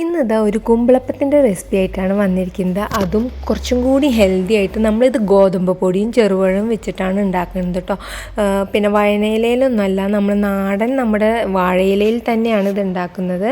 ഇന്നിതാ ഒരു കുമ്പളപ്പത്തിന്റെ റെസിപ്പി ആയിട്ടാണ് വന്നിരിക്കുന്നത്. അതും കുറച്ചും കൂടി ഹെൽത്തി ആയിട്ട് നമ്മളിത് ഗോതമ്പ് പൊടിയും ചെറുപഴവും വെച്ചിട്ടാണ് ഉണ്ടാക്കുന്നത് കേട്ടോ പിന്നെ വഴനയിലയിലൊന്നുമല്ല നമ്മൾ നാടൻ നമ്മുടെ വാഴയിലയിൽ തന്നെയാണ് ഇത് ഉണ്ടാക്കുന്നത്.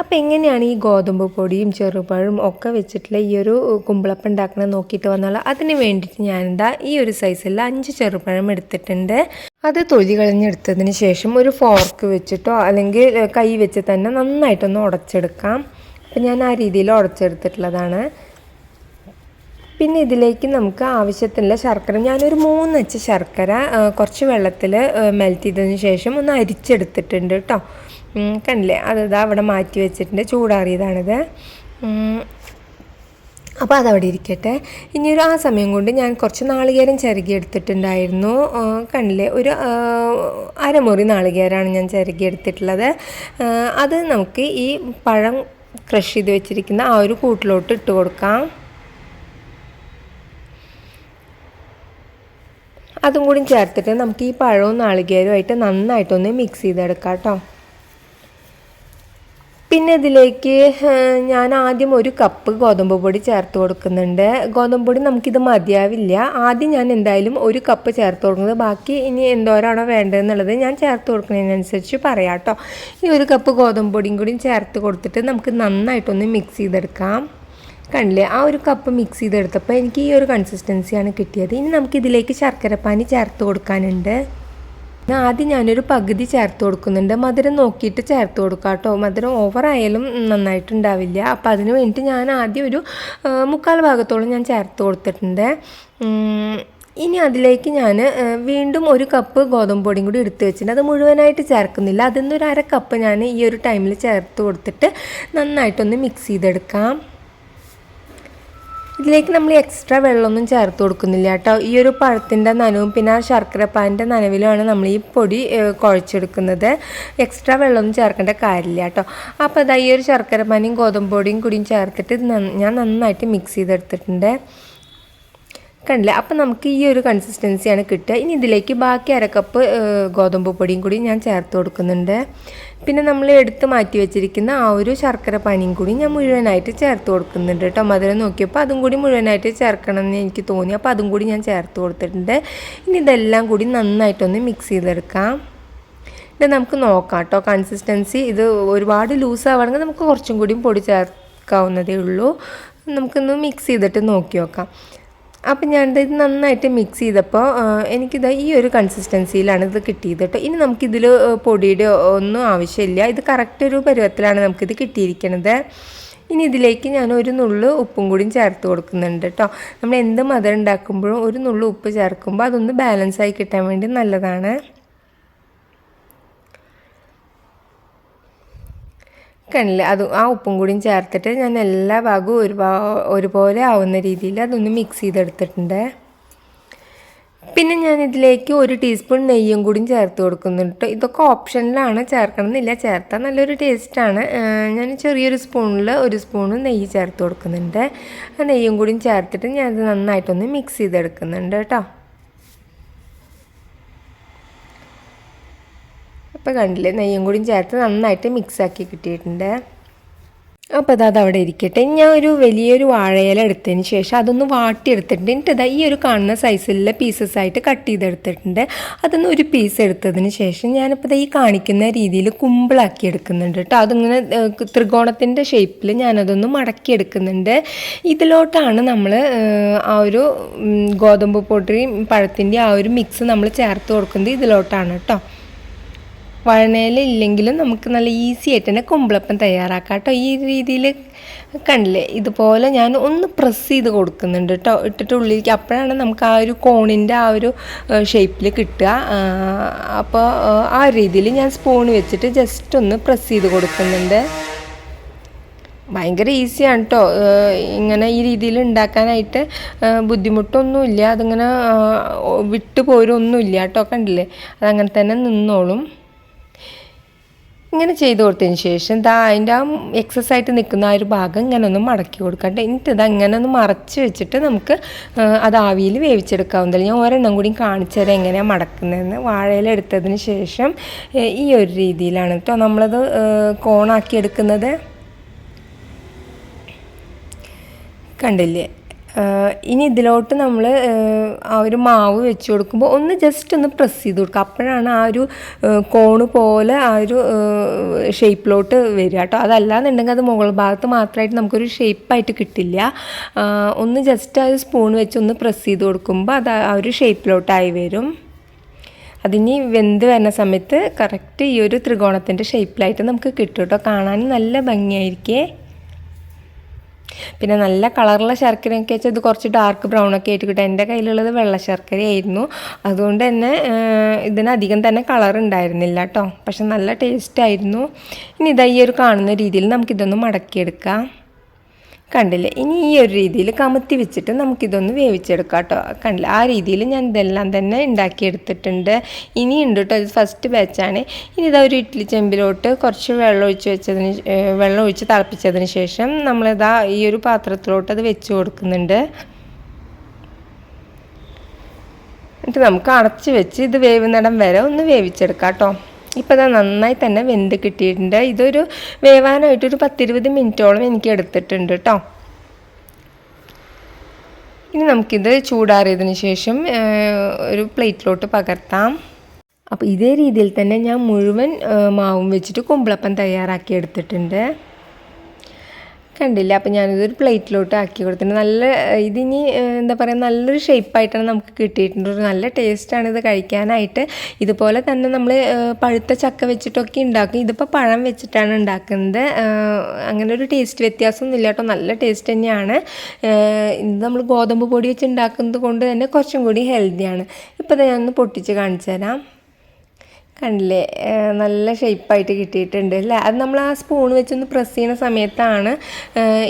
അപ്പോൾ എങ്ങനെയാണ് ഈ ഗോതമ്പ് പൊടിയും ചെറുപഴവും ഒക്കെ വെച്ചിട്ടുള്ള ഈ ഒരു കുമ്പളപ്പം ഉണ്ടാക്കുന്നത് നോക്കിയിട്ട് വന്നാൽ അതിന് വേണ്ടിയിട്ട് ഞാനെന്താ ഈ ഒരു സൈസിൽ അഞ്ച് ചെറുപഴം എടുത്തിട്ടുണ്ട്. അത് തൊലി കളഞ്ഞെടുത്തതിന് ശേഷം ഒരു ഫോർക്ക് വെച്ചിട്ടോ അല്ലെങ്കിൽ കൈ വെച്ച് തന്നെ നന്നായിട്ടൊന്ന് ഉടച്ചെടുക്കാം. അപ്പം ഞാൻ ആ രീതിയിൽ ഉടച്ചെടുത്തിട്ടുള്ളതാണ്. പിന്നെ ഇതിലേക്ക് നമുക്ക് ആവശ്യത്തിനുള്ള ശർക്കര ഞാനൊരു മൂന്നച്ച് ശർക്കര കുറച്ച് വെള്ളത്തിൽ മെൽറ്റ് ചെയ്തതിന് ശേഷം ഒന്ന് അരിച്ചെടുത്തിട്ടുണ്ട് കേട്ടോ കണ്ടില്ലേ? അത് ഇതാ അവിടെ മാറ്റി വെച്ചിട്ടുണ്ട് ചൂടാറിയതാണിത്. അപ്പോൾ അതവിടെ ഇരിക്കട്ടെ. ഇനി ഒരു ആ സമയം കൊണ്ട് ഞാൻ കുറച്ച് നാളികേരം ചിരകി എടുത്തിട്ടുണ്ടായിരുന്നു. ആ, കണ്ടില്ലേ? ഒരു അരമുറി നാളികേരമാണ് ഞാൻ ചിരകി എടുത്തിട്ടുള്ളത്. അത് നമുക്ക് ഈ പഴം ക്രഷ് ചെയ്ത് വെച്ചിരിക്കുന്ന ആ ഒരു കൂട്ടിലോട്ട് ഇട്ട് കൊടുക്കാം. അതും കൂടി ചേർത്തിട്ട് നമുക്ക് ഈ പഴവും നാളികേരവുമായിട്ട് നന്നായിട്ടൊന്ന് മിക്സ് ചെയ്തെടുക്കാം കേട്ടോ. പിന്നെ ഇതിലേക്ക് ഞാൻ ആദ്യം ഒരു കപ്പ് ഗോതമ്പ് പൊടി ചേർത്ത് കൊടുക്കുന്നുണ്ട്. ഗോതമ്പ് പൊടി നമുക്കിത് മതിയാവില്ല. ആദ്യം ഞാൻ എന്തായാലും ഒരു കപ്പ് ചേർത്ത് കൊടുക്കുന്നത്. ബാക്കി ഇനി എന്തോരാണോ വേണ്ടതെന്നുള്ളത് ഞാൻ ചേർത്ത് കൊടുക്കുന്നതിനനുസരിച്ച് പറയാം കേട്ടോ ഈ ഒരു കപ്പ് ഗോതമ്പ് പൊടിയും കൂടി ചേർത്ത് കൊടുത്തിട്ട് നമുക്ക് നന്നായിട്ടൊന്ന് മിക്സ് ചെയ്തെടുക്കാം. കണ്ടില്ലേ? ആ ഒരു കപ്പ് മിക്സ് ചെയ്തെടുത്തപ്പോൾ എനിക്ക് ഈ ഒരു കൺസിസ്റ്റൻസിയാണ് കിട്ടിയത്. ഇനി നമുക്കിതിലേക്ക് ശർക്കരപ്പാനി ചേർത്ത് കൊടുക്കാനുണ്ട്. ഞാൻ ആദ്യം ഞാനൊരു പകുതി ചേർത്ത് കൊടുക്കുന്നുണ്ട്. മധുരം നോക്കിയിട്ട് ചേർത്ത് കൊടുക്കാം കേട്ടോ. മധുരം ഓവറായാലും നന്നായിട്ടുണ്ടാവില്ല. അപ്പോൾ അതിന് വേണ്ടിയിട്ട് ഞാൻ ആദ്യം ഒരു മുക്കാൽ ഭാഗത്തോളം ഞാൻ ചേർത്ത് കൊടുത്തിട്ടുണ്ട്. ഇനി അതിലേക്ക് ഞാൻ വീണ്ടും ഒരു കപ്പ് ഗോതമ്പ് പൊടിയും കൂടി എടുത്ത് വെച്ചിട്ടുണ്ട്. അത് മുഴുവനായിട്ട് ചേർക്കുന്നില്ല. അതിൽ നിന്നൊരു അര കപ്പ് ഞാൻ ഈ ഒരു ടൈമിൽ ചേർത്ത് കൊടുത്തിട്ട് നന്നായിട്ടൊന്ന് മിക്സ് ചെയ്തെടുക്കാം. ഇതിലേക്ക് നമ്മൾ എക്സ്ട്രാ വെള്ളമൊന്നും ചേർത്ത് കൊടുക്കുന്നില്ല കേട്ടോ. ഈ ഒരു പഴത്തിന്റെ നനവും പിന്നെ ആ ശർക്കരപ്പാനിന്റെ നനവിലുമാണ് നമ്മൾ ഈ പൊടി കുഴച്ചെടുക്കുന്നത്. എക്സ്ട്രാ വെള്ളമൊന്നും ചേർക്കേണ്ട കാര്യമില്ല കേട്ടോ. അപ്പോൾ അതാ ഈ ഒരു ശർക്കരപ്പാനിയും ഗോതമ്പ് പൊടിയും കൂടിയും ചേർത്തിട്ട് ഞാൻ നന്നായിട്ട് മിക്സ് ചെയ്തെടുത്തിട്ടുണ്ട്. കണ്ടില്ലേ. അപ്പം നമുക്ക് ഈ ഒരു കൺസിസ്റ്റൻസിയാണ് കിട്ടുക. ഇനി ഇതിലേക്ക് ബാക്കി അരക്കപ്പ് ഗോതമ്പ് പൊടിയും കൂടി ഞാൻ ചേർത്ത് കൊടുക്കുന്നുണ്ട്. പിന്നെ നമ്മൾ എടുത്ത് മാറ്റി വെച്ചിരിക്കുന്ന ആ ഒരു ശർക്കര പനിയും കൂടി ഞാൻ മുഴുവനായിട്ട് ചേർത്ത് കൊടുക്കുന്നുണ്ട് കേട്ടോ. മധുരം നോക്കിയപ്പോൾ അതും കൂടി മുഴുവനായിട്ട് ചേർക്കണം എന്ന് എനിക്ക് തോന്നി. അപ്പോൾ അതും കൂടി ഞാൻ ചേർത്ത് കൊടുത്തിട്ടുണ്ട്. ഇനി ഇതെല്ലാം കൂടി നന്നായിട്ടൊന്ന് മിക്സ് ചെയ്തെടുക്കാം. ഇത് നമുക്ക് നോക്കാം കേട്ടോ. കൺസിസ്റ്റൻസി ഇത് ഒരുപാട് ലൂസ് ആവുകയാണെങ്കിൽ നമുക്ക് കുറച്ചും കൂടി പൊടി ചേർക്കാവുന്നതേ ഉള്ളൂ. നമുക്കൊന്ന് മിക്സ് ചെയ്തിട്ട് നോക്കി നോക്കാം. അപ്പം ഞാനിത് ഇത് നന്നായിട്ട് മിക്സ് ചെയ്തപ്പോൾ എനിക്കിത് ഈ ഒരു കൺസിസ്റ്റൻസിയിലാണ് ഇത് കിട്ടിയത് കേട്ടോ ഇനി നമുക്കിതിൽ പൊടിയുടെ ഒന്നും ആവശ്യമില്ല. ഇത് കറക്റ്റ് ഒരു പരുവത്തിലാണ് നമുക്കിത് കിട്ടിയിരിക്കണത്. ഇനി ഇതിലേക്ക് ഞാൻ ഒരു നുള്ളു ഉപ്പും കൂടിയും ചേർത്ത് കൊടുക്കുന്നുണ്ട് കേട്ടോ നമ്മൾ എന്ത് മധുരം ഉണ്ടാക്കുമ്പോഴും ഒരു നുള്ളു ഉപ്പ് ചേർക്കുമ്പോൾ അതൊന്ന് ബാലൻസ് ആയി കിട്ടാൻ വേണ്ടി നല്ലതാണ്. കണ്ടില്ലേ അത് ആ ഉപ്പും കൂടിയും ചേർത്തിട്ട് ഞാൻ എല്ലാ ഭാഗവും ഒരു ഒരുപോലെ ആവുന്ന രീതിയിൽ അതൊന്ന് മിക്സ് ചെയ്തെടുത്തിട്ടുണ്ട്. പിന്നെ ഞാൻ ഇതിലേക്ക് ഒരു ടീസ്പൂൺ നെയ്യും കൂടിയും ചേർത്ത് കൊടുക്കുന്നുണ്ട്. ഇതൊക്കെ ഓപ്ഷനിലാണ് ചേർക്കണമെന്നില്ല. ചേർത്താൽ നല്ലൊരു ടേസ്റ്റാണ് ഞാൻ ചെറിയൊരു സ്പൂണിൽ ഒരു സ്പൂണ് നെയ്യ് ചേർത്ത് കൊടുക്കുന്നുണ്ട്. ആ നെയ്യും കൂടിയും ചേർത്തിട്ട് ഞാൻ നന്നായിട്ടൊന്ന് മിക്സ് ചെയ്തെടുക്കുന്നുണ്ട് കേട്ടോ. അപ്പോൾ കണ്ടില്ലേ നെയ്യും കൂടിയും ചേർത്ത് നന്നായിട്ട് മിക്സാക്കി കിട്ടിയിട്ടുണ്ട്. അപ്പോൾ അതാ അവിടെ ഇരിക്കട്ടെ. ഞാൻ ഒരു വലിയൊരു വാഴയില എടുത്തതിന് ശേഷം അതൊന്ന് വാട്ടിയെടുത്തിട്ടുണ്ട്. എന്നിട്ട് ഇതാ ഈ ഒരു കാണുന്ന സൈസിലുള്ള പീസസ് ആയിട്ട് കട്ട് ചെയ്തെടുത്തിട്ടുണ്ട്. അതൊന്ന് ഒരു പീസ് എടുത്തതിന് ശേഷം ഞാനിപ്പോൾ ഈ കാണിക്കുന്ന രീതിയിൽ കുമ്പിളാക്കി എടുക്കുന്നുണ്ട് കേട്ടോ. അതിങ്ങനെ ത്രികോണത്തിന്റെ ഷേപ്പിൽ ഞാനതൊന്ന് മടക്കി എടുക്കുന്നുണ്ട് ഇതിലോട്ടാണ് നമ്മൾ ആ ഒരു ഗോതമ്പ് പൊടിയും പഴത്തിന്റെ ആ ഒരു മിക്സ് നമ്മൾ ചേർത്ത് കൊടുക്കുന്നത് ഇതിലോട്ടാണ് കേട്ടോ. വഴനയില ഇല്ലെങ്കിലും നമുക്ക് നല്ല ഈസി ആയിട്ട് തന്നെ കുമ്പിളപ്പം തയ്യാറാക്കാം കേട്ടോ ഈ രീതിയിൽ കണ്ടില്ലേ? ഇതുപോലെ ഞാൻ ഒന്ന് പ്രസ് ചെയ്ത് കൊടുക്കുന്നുണ്ട് കേട്ടോ ഇട്ടിട്ട് ഉള്ളിലേക്ക് അപ്പോഴാണ് നമുക്ക് ആ ഒരു കോണിന്റെ ആ ഒരു ഷേപ്പിൽ കിട്ടുക. അപ്പോൾ ആ, രീതിയിൽ ഞാൻ സ്പൂൺ വെച്ചിട്ട് ജസ്റ്റ് ഒന്ന് പ്രസ് ചെയ്ത് കൊടുക്കുന്നുണ്ട്. ഭയങ്കര ഈസിയാണ് കേട്ടോ ഇങ്ങനെ ഈ രീതിയിൽ ഉണ്ടാക്കാനായിട്ട് ബുദ്ധിമുട്ടൊന്നുമില്ല അതിങ്ങനെ വിട്ടു പോരൊന്നുമില്ല കേട്ടോ കണ്ടില്ലേ? അതങ്ങനെ തന്നെ നിന്നോളും. ഇങ്ങനെ ചെയ്ത് കൊടുത്തതിന് ശേഷം ദാ അതിന്റെ ആ എക്സസ് ആയിട്ട് നിൽക്കുന്ന ആ ഒരു ഭാഗം ഇങ്ങനെ ഒന്ന് മടക്കി കൊടുക്കട്ടെ എന്നിട്ട് ഇത് അങ്ങനെ ഒന്ന് മറച്ച് വെച്ചിട്ട് നമുക്ക് അത് ആവിയിൽ വേവിച്ചെടുക്കാവുന്നതല്ല. ഞാൻ ഒരെണ്ണം കൂടി കാണിച്ചു തരാം എങ്ങനെയാണ് മടക്കുന്നതെന്ന്. വാഴയിലെടുത്തതിന് ശേഷം ഈ ഒരു രീതിയിലാണ് കേട്ടോ നമ്മളത് കോണാക്കി എടുക്കുന്നത്. കണ്ടില്ലേ? ഇനി ഇതിലോട്ട് നമ്മൾ ആ ഒരു മാവ് വെച്ച് കൊടുക്കുമ്പോൾ ഒന്ന് ജസ്റ്റ് ഒന്ന് പ്രസ് ചെയ്ത് കൊടുക്കുക അപ്പോഴാണ് ആ ഒരു കോണ് പോലെ ആ ഒരു ഷേപ്പിലോട്ട് വരിക കേട്ടോ അതല്ലാന്നുണ്ടെങ്കിൽ അത് മുകൾ ഭാഗത്ത് മാത്രമായിട്ട് നമുക്കൊരു ഷേപ്പായിട്ട് കിട്ടില്ല. ഒന്ന് ജസ്റ്റ് ആ ഒരു സ്പൂൺ വെച്ച് ഒന്ന് പ്രസ് ചെയ്ത് കൊടുക്കുമ്പോൾ അത് ആ ഒരു ഷേപ്പിലോട്ടായി വരും. അതിനി വെന്ത് വരുന്ന സമയത്ത് കറക്റ്റ് ഈ ഒരു ത്രികോണത്തിന്റെ ഷേപ്പിലായിട്ട് നമുക്ക് കിട്ടും കേട്ടോ കാണാൻ നല്ല ഭംഗിയായിരിക്കേ. പിന്നെ നല്ല കളറുള്ള ശർക്കരയൊക്കെ വെച്ചാൽ ഇത് കുറച്ച് ഡാർക്ക് ബ്രൗൺ ഒക്കെ ആയിട്ട് കിട്ടും. എന്റെ കയ്യിലുള്ളത് വെള്ള ശർക്കരയായിരുന്നു. അതുകൊണ്ട് തന്നെ ഇതിനധികം തന്നെ കളർ ഉണ്ടായിരുന്നില്ല കേട്ടോ പക്ഷെ നല്ല ടേസ്റ്റ് ആയിരുന്നു. ഇനി ഇതാ ഈ ഒരു കാണുന്ന രീതിയിൽ നമുക്കിതൊന്ന് മടക്കിയെടുക്കാം. കണ്ടില്ലേ? ഇനി ഈ ഒരു രീതിയിൽ കമത്തി വെച്ചിട്ട് നമുക്കിതൊന്ന് വേവിച്ചെടുക്കാം കേട്ടോ. കണ്ടില്ല? ആ രീതിയിൽ ഞാൻ ഇതെല്ലാം തന്നെ ഉണ്ടാക്കിയെടുത്തിട്ടുണ്ട്. ഇനി ഉണ്ട് കേട്ടോ ഇത് ഫസ്റ്റ് ബാച്ചാണ് ഇനി ഇതാ ഒരു ഇഡ്ഡലി ചെമ്പിലോട്ട് കുറച്ച് വെള്ളം ഒഴിച്ച് വെച്ചതിന് വെള്ളം ഒഴിച്ച് തിളപ്പിച്ചതിന് ശേഷം നമ്മളിതാ ഈ ഒരു പാത്രത്തിലോട്ട് അത് വെച്ച് കൊടുക്കുന്നുണ്ട്. എന്നിട്ട് നമുക്ക് അടച്ച് വെച്ച് ഇത് വേവുന്നിടം വരെ ഒന്ന് വേവിച്ചെടുക്കാം കേട്ടോ. ഇപ്പോൾ ഞാൻ നന്നായി തന്നെ വെന്ത് കിട്ടിയിട്ടുണ്ട്. ഇതൊരു വേവാനായിട്ട് ഒരു പത്തിരുപത് മിനിറ്റോളം എനിക്ക് എടുത്തിട്ടുണ്ട് കേട്ടോ ഇനി നമുക്കിത് ചൂടാറിയതിന് ശേഷം ഒരു പ്ലേറ്റിലോട്ട് പകർത്താം. അപ്പോൾ ഇതേ രീതിയിൽ തന്നെ ഞാൻ മുഴുവൻ മാവും വെച്ചിട്ട് കുമ്പിളപ്പം തയ്യാറാക്കി എടുത്തിട്ടുണ്ട്. കണ്ടില്ല. അപ്പോൾ ഞാനിതൊരു പ്ലേറ്റിലോട്ട് ആക്കി കൊടുത്തിട്ടുണ്ട്. നല്ല ഇതിനി എന്താ പറയുക നല്ലൊരു ഷേപ്പായിട്ടാണ് നമുക്ക് കിട്ടിയിട്ടുണ്ട്. ഒരു നല്ല ടേസ്റ്റാണ് ഇത് കഴിക്കാനായിട്ട്. ഇതുപോലെ തന്നെ നമ്മൾ പഴുത്ത ചക്ക വെച്ചിട്ടൊക്കെ ഉണ്ടാക്കും. ഇതിപ്പോൾ പഴം വെച്ചിട്ടാണ് ഉണ്ടാക്കുന്നത്. അങ്ങനെ ഒരു ടേസ്റ്റ് വ്യത്യാസമൊന്നും ഇല്ല കേട്ടോ. നല്ല ടേസ്റ്റ് തന്നെയാണ്. ഇത് നമ്മൾ ഗോതമ്പ് പൊടി വെച്ച് ഉണ്ടാക്കുന്നത് കൊണ്ട് തന്നെ കുറച്ചും കൂടി ഹെൽത്തിയാണ്. ഇപ്പോൾ ഞാനൊന്ന് പൊട്ടിച്ച് കാണിച്ചു തരാം. കണ്ടില്ലേ? നല്ല ഷേപ്പായിട്ട് കിട്ടിയിട്ടുണ്ട് അല്ലേ? അത് നമ്മൾ ആ സ്പൂൺ വെച്ചൊന്ന് പ്രസ് ചെയ്യുന്ന സമയത്താണ്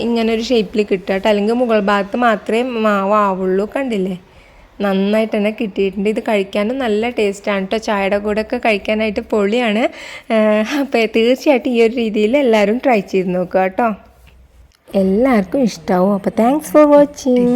ഇങ്ങനെ ഒരു ഷേപ്പിൽ കിട്ടുക കേട്ടോ. അല്ലെങ്കിൽ മുകൾ ഭാഗത്ത് മാത്രമേ മാവാവുള്ളൂ കണ്ടില്ലേ? നന്നായിട്ട് തന്നെ കിട്ടിയിട്ടുണ്ട്. ഇത് കഴിക്കാനും നല്ല ടേസ്റ്റാണ് കേട്ടോ. ചായയുടെ കൂടെ ഒക്കെ കഴിക്കാനായിട്ട് പൊളിയാണ്. അപ്പോൾ തീർച്ചയായിട്ടും ഈ ഒരു രീതിയിൽ എല്ലാവരും ട്രൈ ചെയ്ത് നോക്കുക കേട്ടോ. എല്ലാവർക്കും ഇഷ്ടമാവും അപ്പോൾ താങ്ക്സ് ഫോർ വാച്ചിങ്